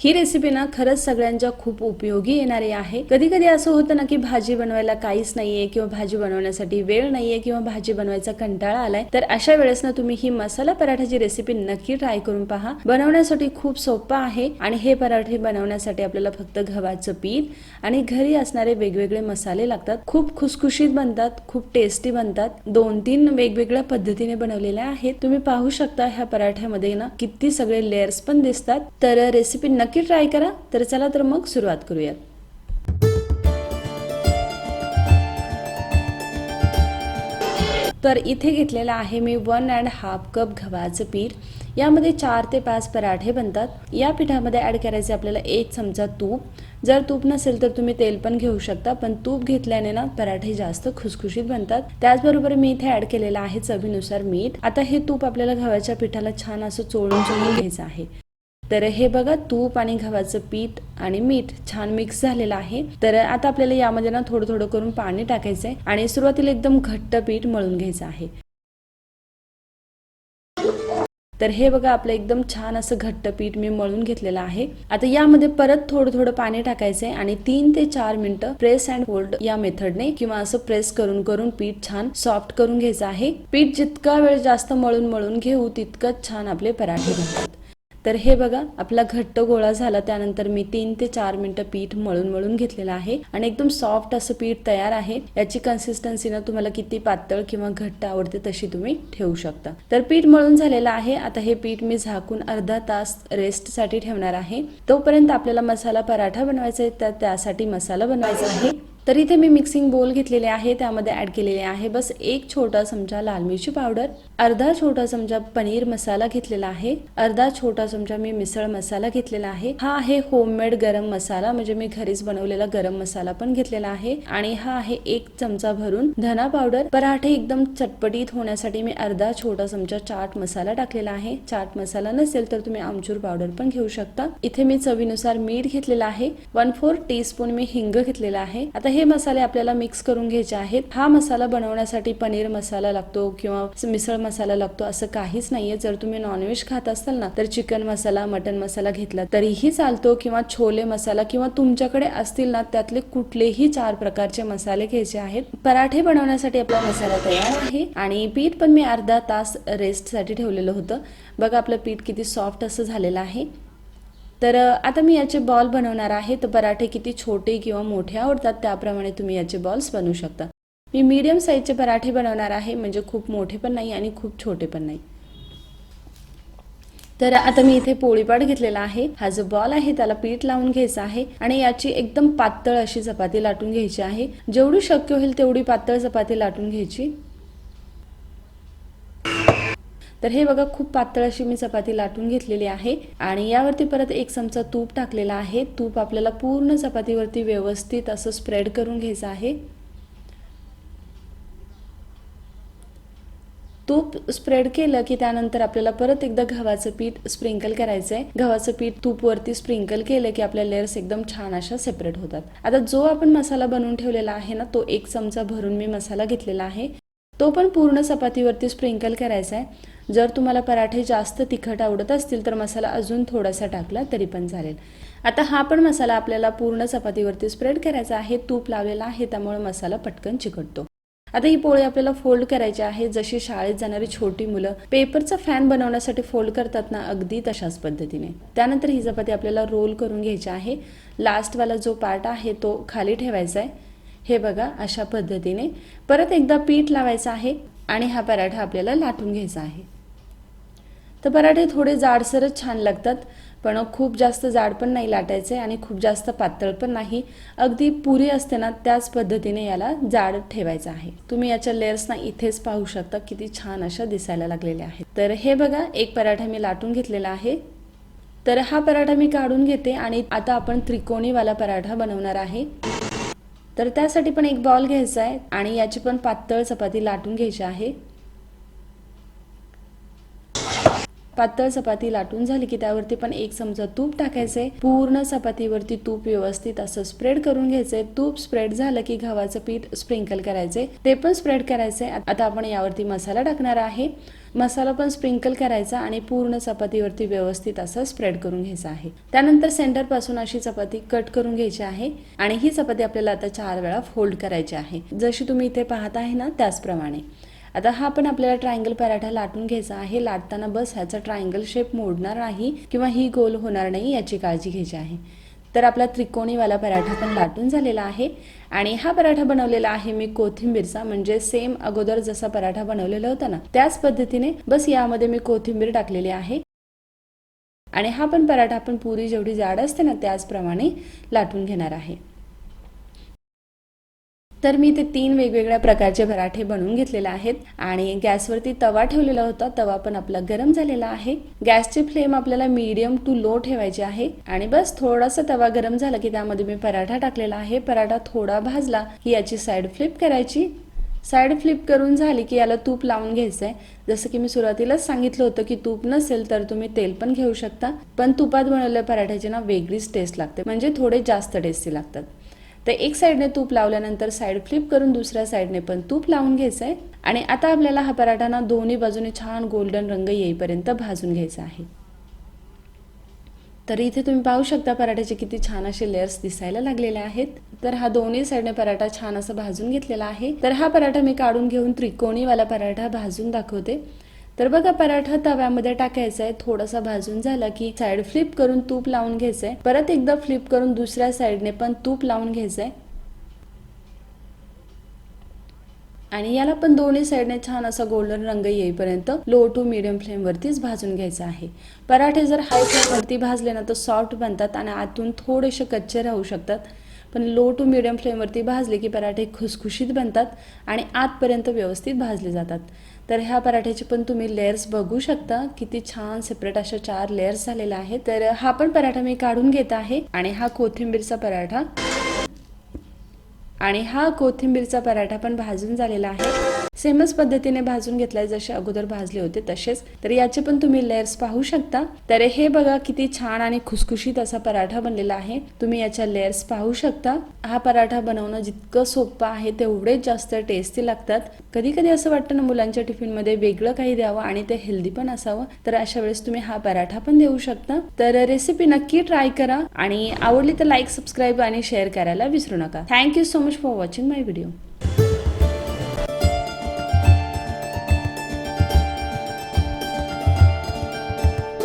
ही recipe ना खरंच सगळ्यांच्या खूप उपयोगी येणारी आहे. कधी कधी असं होतं ना की भाजी बनवायला काहीच नाहीये किंवा भाजी बनवण्यासाठी वेळ नाहीये किंवा भाजी बनवायचा कंटाळा आलाय तर अशा वेळेस ना तुम्ही ही मसाला पराठाची रेसिपी नक्की ट्राय करून पहा. बनवण्यासाठी खूप सोपं आहे आणि हे पराठे बनवण्यासाठी आपल्याला फक्त गव्हाचं पीठ आणि घरी असणारे वेगवेगळे मसाले लागतात. खूप खुसखुशीत बनतात खूप टेस्टी बनतात. दोन तीन वेगवेगळ्या पद्धतीने बनवलेल्या आहेत. तुम्ही पाहू शकता ह्या पराठ्यामध्ये ना किती सगळे लेअर्स पण दिसतात. तर रेसिपी नक्की ट्राय करा. तर चला तर मग सुरुवात करूयात. तर इथे घेतलेलं आहे मी वन अँड हाफ कप गव्हाचं पीठ. यामध्ये चार ते पाच पराठे बनतात. या पिठामध्ये ॲड करायचे आपल्याला एक चमचा तूप. जर तूप नसेल तर तुम्ही तेल पण घेऊ शकता पण तूप घेतल्याने ना पराठे जास्त खुसखुशीत बनतात. त्याचबरोबर मी इथे ॲड केलेलं आहे चवीनुसार मीठ. आता हे तूप आपल्याला गव्हाच्या पिठाला छान असं चोळून चोळून घ्यायचं आहे. तर हे बघा तूप आणि गव्हाचं पीठ आणि मीठ छान मिक्स झालेलं आहे. तर आता आपल्याला यामध्ये ना थोडं थोडं करून पाणी टाकायचंय आणि सुरुवातीला एकदम घट्ट पीठ मळून घ्यायचं आहे. तर हे बघा आपलं एकदम छान असं घट्ट पीठ मी मळून घेतलेलं आहे. आता यामध्ये परत थोडं थोडं पाणी टाकायचंय आणि तीन ते चार मिनिटं प्रेस अँड होल्ड या मेथडने किंवा असं प्रेस करून करून पीठ छान सॉफ्ट करून घ्यायचं आहे. पीठ जितका वेळ जास्त मळून मळून घेऊ तितकंच छान आपले पराठे बनतात. तर हे बघा आपला घट्ट गोळा झाला त्यानंतर मी तीन ते चार मिनिटं पीठ मळून मळून घेतलेलं आहे. आणि एकदम सॉफ्ट असं पीठ तयार आहे. याची कन्सिस्टन्सी ना तुम्हाला किती पातळ किंवा घट्ट आवडते तशी तुम्ही ठेवू शकता. तर पीठ मळून झालेलं आहे. आता हे पीठ मी झाकून अर्धा तास रेस्टसाठी ठेवणार आहे. तोपर्यंत आपल्याला मसाला पराठा बनवायचा आहे. तर त्यासाठी मसाला बनवायचा आहे. तर इथे मी मिक्सिंग बोल घेतलेले आहे त्यामध्ये ऍड केलेले आहे. बस एक छोटा चमचा लाल मिरची पावडर अर्धा छोटा चमचा पनीर मसाला घेतलेला आहे अर्धा छोटा चमचा मी मिसळ मसाला घेतलेला आहे. हा आहे होममेड गरम मसाला म्हणजे मी घरीच बनवलेला गरम मसाला पण घेतलेला आहे. आणि हा आहे एक चमचा भरून धना पावडर पराठे एकदम चटपटीत होण्यासाठी मी अर्धा छोटा चमचा चाट मसाला टाकलेला आहे. चाट मसाला नसेल तर तुम्ही आमचूर पावडर पण घेऊ शकता. इथे मी चवीनुसार मीठ घेतलेला आहे. वन फोर टीस्पून मी हिंग घेतलेला आहे. आता हे मसाले आपल्याला मिक्स करून घ्यायचे आहेत. हा मसाला बनवण्यासाठी पनीर मसाला लागतो किंवा मिसळ मसाला लागतो असं काहीच नाहीये. जर तुम्ही नॉनव्हेज खात असाल ना तर चिकन मसाला मटन मसाला घेतला तरीही चालतो किंवा छोले मसाला किंवा तुमच्याकडे असतील ना त्यातले कुठलेही चार प्रकारचे मसाले घ्यायचे आहेत. पराठे बनवण्यासाठी आपला मसाला तयार आहे. आणि पीठ पण मी अर्धा तास रेस्टसाठी ठेवलेलं होतं. बघा आपलं पीठ किती सॉफ्ट असं झालेलं आहे. तर आता मी याचे बॉल बनवणार आहे तर पराठे किती छोटे किंवा मोठे आवडतात त्याप्रमाणे तुम्ही याचे बॉल्स बनवू शकता. मी मीडियम साईजचे पराठे बनवणार आहे म्हणजे खूप मोठे पण नाही आणि खूप छोटे पण नाही. तर आता मी इथे पोळीपाड घेतलेला आहे. हा जो बॉल आहे त्याला पीठ लावून घ्यायचा आहे आणि याची एकदम पातळ अशी चपाती लाटून घ्यायची आहे. जेवढी शक्य होईल तेवढी पातळ चपाती लाटून घ्यायची. तर हे बघा खूप पातळ अशी मी चपाती लाटून घेतलेली आहे. आणि यावरती परत एक चमचा तूप टाकलेला आहे. तूप आपल्याला पूर्ण चपातीवरती व्यवस्थित असं स्प्रेड करून घ्यायचं आहे. तूप स्प्रेड केलं की त्यानंतर आपल्याला परत एकदा गव्हाचं पीठ स्प्रिंकल करायचं आहे गव्हाचं पीठ तूपवरती स्प्रिंकल केलं की आपल्या लेअर्स एकदम छान अशा सेपरेट होतात. आता जो आपण मसाला बनवून ठेवलेला आहे ना तो एक चमचा भरून मी मसाला घेतलेला आहे. तो पण पूर्ण चपातीवरती स्प्रिंकल करायचा आहे जर तुम्हाला पराठे जास्त तिखट आवडत असतील तर मसाला अजून थोडासा टाकला तरी पण चालेल. आता हा पण मसाला आपल्याला पूर्ण चपातीवरती स्प्रेड करायचा आहे. तूप लावलेला आहे त्यामुळे मसाला पटकन चिकटतो. आता ही पोळी आपल्याला फोल्ड करायची आहे. जशी शाळेत जाणारी छोटी मुलं पेपरचा फॅन बनवण्यासाठी फोल्ड करतात ना अगदी तशाच पद्धतीने. त्यानंतर ही चपाती आपल्याला रोल करून घ्यायची आहे. लास्टवाला जो पार्ट आहे तो खाली ठेवायचा आहे. हे बघा अशा पद्धतीने. परत एकदा पीठ लावायचं आहे आणि हा पराठा आपल्याला लाटून घ्यायचा आहे. तर पराठे थोडे जाडसरच छान लागतात पण खूप जास्त जाड पण नाही लाटायचे आणि खूप जास्त पातळ पण नाही. अगदी पुरी असते ना त्याच पद्धतीने याला जाड ठेवायचं आहे. तुम्ही याच्या लेअर्सना इथेच पाहू शकता किती छान अशा दिसायला लागलेल्या आहेत. तर हे बघा एक पराठा मी लाटून घेतलेला आहे. तर हा पराठा मी काढून घेते आणि आता आपण त्रिकोणीवाला पराठा बनवणार आहे. तर त्यासाठी पण एक बॉल घ्यायचा आहे आणि याची पण पातळ चपाती लाटून घ्यायची आहे. पातळ चपाती लाटून झाली की त्यावरती पण एक चमचा तूप टाकायचंय पूर्ण चपातीवरती तूप व्यवस्थित असं स्प्रेड करून घ्यायचंय तूप स्प्रेड झालं की गव्हाचं पीठ स्प्रिंकल करायचंय ते पण स्प्रेड करायचंय आता आपण यावरती मसाला टाकणार आहे. मसाला पण स्प्रिंकल करायचा आणि पूर्ण चपातीवरती व्यवस्थित असं स्प्रेड करून घ्यायचं आहे. त्यानंतर सेंटरपासून अशी चपाती कट करून घ्यायची आहे आणि ही चपाती आपल्याला आता चार वेळा फोल्ड करायची आहे. जशी तुम्ही इथे पाहत आहे ना त्याचप्रमाणे. आता हा पण आपल्याला ट्रायंगल पराठा लाटून घ्यायचा आहे. लाटताना बस ह्याचा ट्रायंगल शेप मोडणार नाही किंवा ही गोल होणार नाही याची काळजी घ्यायची आहे. तर आपला त्रिकोणीवाला पराठा पण लाटून झालेला आहे. आणि हा पराठा बनवलेला आहे मी कोथिंबीरचा म्हणजे सेम अगोदर जसा पराठा बनवलेला होता ना त्याच पद्धतीने बस यामध्ये मी कोथिंबीर टाकलेली आहे. आणि हा पण पराठा आपण पुरी जेवढी जाड असते ना त्याचप्रमाणे लाटून घेणार आहे. तर मी ते तीन वेगवेगळ्या प्रकारचे पराठे बनवून घेतलेले आहेत. आणि गॅसवरती तवा ठेवलेला होता. तवा पण आपला गरम झालेला आहे. गॅसची फ्लेम आपल्याला मीडियम टू लो ठेवायची आहे. आणि बस थोडासा तवा गरम झाला की त्यामध्ये मी पराठा टाकलेला आहे. पराठा थोडा भाजला की याची साईड फ्लिप करायची. साईड फ्लिप करून झाली की याला तूप लावून घ्यायचं आहे जसं की मी सुरुवातीलाच सांगितलं होतं की तूप नसेल तर तुम्ही तेल पण घेऊ शकता. पण तुपात बनवलेल्या पराठ्याची ना वेगळीच टेस्ट लागते. म्हणजे थोडे जास्त टेस्टी लागतात. तर एक साईडने तूप लावल्यानंतर साईड फ्लिप करून दुसऱ्या साईडने पण तूप लावून घ्यायचं आहे आणि आता आपल्याला हा पराठा ना दोन्ही बाजूने छान गोल्डन रंग येईपर्यंत भाजून घ्यायचा आहे. तर इथे तुम्ही पाहू शकता पराठ्याचे किती छान असे लेअर्स दिसायला लागलेले आहेत. तर हा दोन्ही साईडने पराठा छान असं भाजून घेतलेला आहे. तर हा पराठा मी काढून घेऊन त्रिकोणीवाला पराठा भाजून दाखवते. तर बघा पराठा तव्यामध्ये टाकायचा आहे. थोडासा भाजून झाला की साईड फ्लिप करून तूप लावून घ्यायचंय. परत एकदा फ्लिप करून दुसऱ्या साईडने पण तूप लावून घ्यायचंय. आणि याला पण दोन्ही साईडने छान असा गोल्डन रंग येईपर्यंत लो टू मिडियम फ्लेमवरतीच भाजून घ्यायचा आहे. पराठे जर हाय फ्लेमवरती भाजले ना तर सॉफ्ट बनतात आणि आतून थोडेसे कच्चे राहू शकतात. पण लो टू मिडियम फ्लेमवरती भाजले की पराठे खुसखुशीत बनतात आणि आतपर्यंत व्यवस्थित भाजले जातात. तर ह्या पराठ्याचे पण तुम्ही लेअर्स बघू शकता. किती छान सेपरेट अशा चार लेअर्स झालेल्या आहेत. तर हा पण पराठा मी काढून घेत आहे. आणि हा कोथिंबीरचा पराठा. आणि हा कोथिंबीरचा पराठा पण भाजून झालेला आहे. सेमच पद्धतीने भाजून घेतलाय जसे अगोदर भाजले होते तसेच. तर याचे पण तुम्ही लेअर्स पाहू शकता. तर हे बघा किती छान आणि खुसखुशीत असा पराठा बनलेला आहे. तुम्ही याच्या लेअर्स पाहू शकता. हा पराठा बनवणं जितकं सोपं आहे तेवढेच जास्त टेस्टी लागतात. कधी कधी असं वाटतं ना मुलांच्या टिफिनमध्ये वेगळं काही द्यावं आणि ते हेल्दी पण असावं. तर अशा वेळेस तुम्ही हा पराठा पण देऊ शकता. तर रेसिपी नक्की ट्राय करा. आणि आवडली तर लाईक सबस्क्राईब आणि शेअर करायला विसरू नका. Thank you so much for watching my video